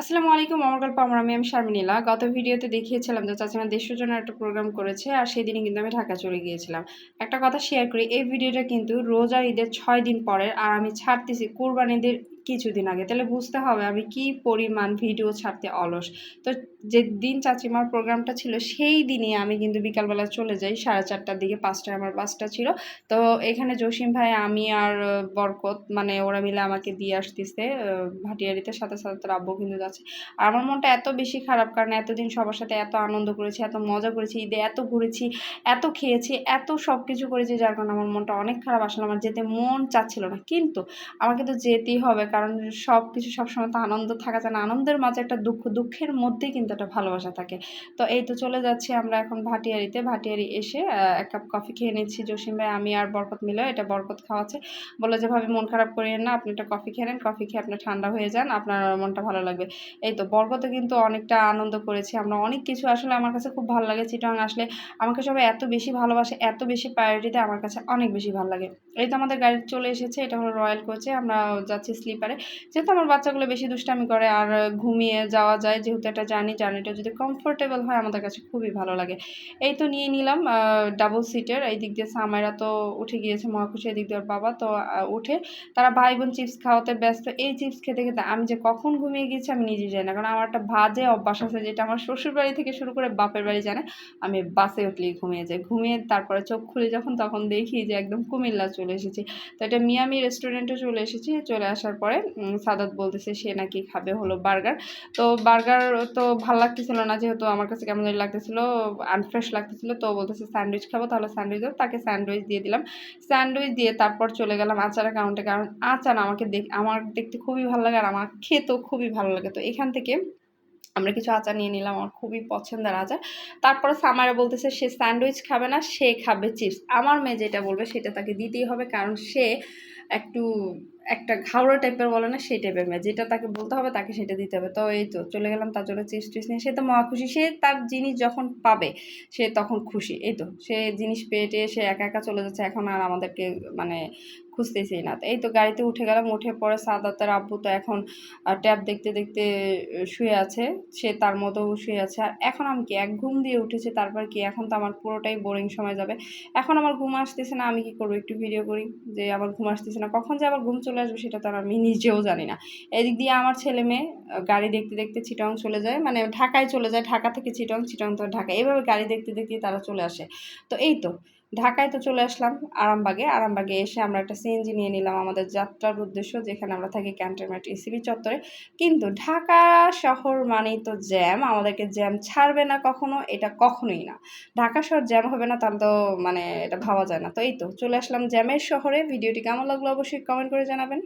আসসালামু আলাইকুম, আমার গল্প আমার আমি আমি শারমিনীলা। গত ভিডিওতে দেখিয়েছিলাম যে চাচিমা দেশের জন্য একটা প্রোগ্রাম করেছে, আর সেই দিনই কিন্তু আমি ঢাকা চলে গিয়েছিলাম। একটা কথা শেয়ার করি, এই ভিডিওটা কিন্তু রোজার ঈদের ছয় দিন পরের, আর আমি ছাড়তেছি কোরবানিদের কিছুদিন আগে। তাহলে বুঝতে হবে আমি কি পরিমাণ ভিডিও ছাড়তে অলস। তো যে দিন চাচিমার প্রোগ্রামটা ছিল, সেই দিনই আমি কিন্তু বিকালবেলা চলে যাই, সাড়ে চারটার দিকে, পাঁচটায় আমার বাসটা ছিল। তো এখানে জসিম ভাই, আমি আর বরকত মানে ওরা মিলে আমাকে দিয়ে আসতেছে ভাটিয়ারিতে। সাথে সাথে তার আব্বু কিন্তু যাচ্ছে। আর আমার মনটা এত বেশি খারাপ, কারণ এতদিন সবার সাথে এত আনন্দ করেছি, এত মজা করেছি, ঈদে এত ঘুরেছি, এত খেয়েছি, এত সব কিছু করেছি, যার কারণে আমার মনটা অনেক খারাপ। আসলে আমার যেতে মন চাচ্ছিল না। কিন্তু আমাকে তো যেতেই হবে, কারণ সব কিছু সবসময় তো আনন্দ থাকা যায় না। আনন্দের মাঝে একটা দুঃখ, দুঃখের মধ্যেই কিন্তু একটা ভালোবাসা থাকে। তো এই তো চলে যাচ্ছি আমরা এখন ভাটিয়ারিতে। ভাটিয়ারি এসে এক কাপ কফি খেয়ে নিচ্ছি। জসিম ভাই, আমি আর বরকত মিলে এটা বরকত খাওয়াচ্ছে। বলে যে, ভাবে, মন খারাপ করিয়েন না। আপনি একটা কফি খেয়ে নেন। কফি খেয়ে আপনার ঠান্ডা হয়ে যান। আপনার মনটা ভালো লাগবে। এই তো বরকতে কিন্তু অনেকটা আনন্দ করেছি। আমরা অনেক কিছু আসলে আমার কাছে খুব ভালো লাগে। চিটং আসলে আমাকে সবাই এত বেশি ভালোবাসে, এত বেশি প্রায়োরিটিতে আমার কাছে অনেক বেশি ভালো লাগে। এই তো আমাদের গাড়ি চলে এসেছে। এটা হলো রয়্যাল কোচে আমরা যাচ্ছি স্লিপারে যেহেতু আমার বাচ্চাগুলো বেশি দুষ্টামি করে আর ঘুমিয়ে যাওয়া যায়, যেহেতু একটা জার্নি, জার্নিটা যদি কমফোর্টেবল হয় আমাদের কাছে খুবই ভালো লাগে। এই তো নিয়ে নিলাম ডাবল সিটের এই দিক দিয়ে সামাইরা তো উঠে গিয়েছে মহাখুশি এই দিক দিয়ে বাবা তো উঠে। তারা ভাই বোন চিপস খাওয়াতে ব্যস্ত, এই চিপস খেতে খেতে আমি যে কখন ঘুমিয়ে গিয়েছি আমি নিজে জানি না, কারণ আমার একটা বাজে অভ্যাস আছে যেটা আমার শ্বশুর বাড়ি থেকে শুরু করে বাপের বাড়ি জানে, আমি বাসে উঠলেই ঘুমিয়ে যাই। ঘুমিয়ে তারপরে চোখ খুলে যখন, তখন দেখি যে একদম কুমিল্লা চলে এসেছি। তো এটা মিয়ামি রেস্টুরেন্টে চলে এসেছি, চলে আসার পরে সাদাত বলতেছে সে নাকি খাবে হলো বার্গার। তো বার্গার তো ভালো লাগতেছিল না, যেহেতু আমার কাছে কেমন লাগতেছিল আনফ্রেশ লাগতেছিল, তো বলতেছে স্যান্ডউইচ খাব, তাহলে স্যান্ডউইচ দাও। তাকে স্যান্ডউইচ দিয়ে দিলাম। স্যান্ডউইচ দিয়ে তারপর চলে গেলাম আচার অ্যাকাউন্টে কারণ আচার আমাকে দেখ, আমার দেখতে খুবই ভালো লাগে আর আমার খেতেও খুবই ভালো লাগে। তো এখান থেকে আমরা কিছু আচার নিয়ে নিলাম, আমার খুবই পছন্দের আচার। তারপরে সামারে বলতেছে, সে স্যান্ডউইচ খাবে না, সে খাবে চিপস। আমার মেয়ে যেটা বলবে, সেটা তাকে দিতেই হবে, কারণ সে একটু একটা ঘাওড়া টাইপের বলে না, সেই টাইপের মেয়ে। যেটা তাকে বলতে হবে, তাকে সেটা দিতে হবে। তো এই তো চলে গেলাম, তার জন্য চিপস টিপস নিয়ে। সে তো মহা খুশি। সে তার জিনিস যখন পাবে, সে তখন খুশি। এই তো, সে জিনিস পেয়ে সে একা একা চলে যাচ্ছে। এখন আর আমাদেরকে মানে খুঁজতেছি না। এই তো গাড়িতে উঠে গেলাম। উঠে পরে সাদাতের আব্বু তো এখন ট্যাব দেখতে দেখতে শুয়ে আছে। সে তার মতো শুয়ে আছে। আর এখন আমি কি, এক ঘুম দিয়ে উঠেছে, তারপর কি? এখন তো আমার পুরোটাই বোরিং সময় যাবে। এখন আমার ঘুম আসতেছে না, আমি কি করব? একটু ভিডিও করি যে, আমার ঘুম আসতেছে না। কখন যে আবার ঘুম চলে আসবে সেটা তো আমি নিজেও জানি না। এদিক দিয়ে আমার ছেলে মেয়ে গাড়ি দেখতে দেখতে চিটং চলে যায় মানে ঢাকায় চলে যায়, ঢাকা থেকে চিটং চিটং তো ঢাকা। এভাবে গাড়ি দেখতে দেখতে তারা চলে আসে। তো এই তো ঢাকায় তো চলে আসলাম আরামবাগে। আরামবাগে এসে আমরা একটা সিএনজি নিয়ে নিলাম আমাদের যাত্রার উদ্দেশ্য, যেখানে আমরা থাকি ক্যান্টনমেন্ট ইসিবি চত্বরে। কিন্তু ঢাকা শহর মানেই তো জ্যাম, আমাদেরকে জ্যাম ছাড়বে না কখনো, এটা কখনোই না। ঢাকা শহর জ্যাম হবে না তাহলে তো মানে এটা ভাবা যায় না। তো এই তো, চলে আসলাম জ্যামের শহরে। ভিডিওটি কেমন লাগল অবশ্যই কমেন্ট করে জানাবেন।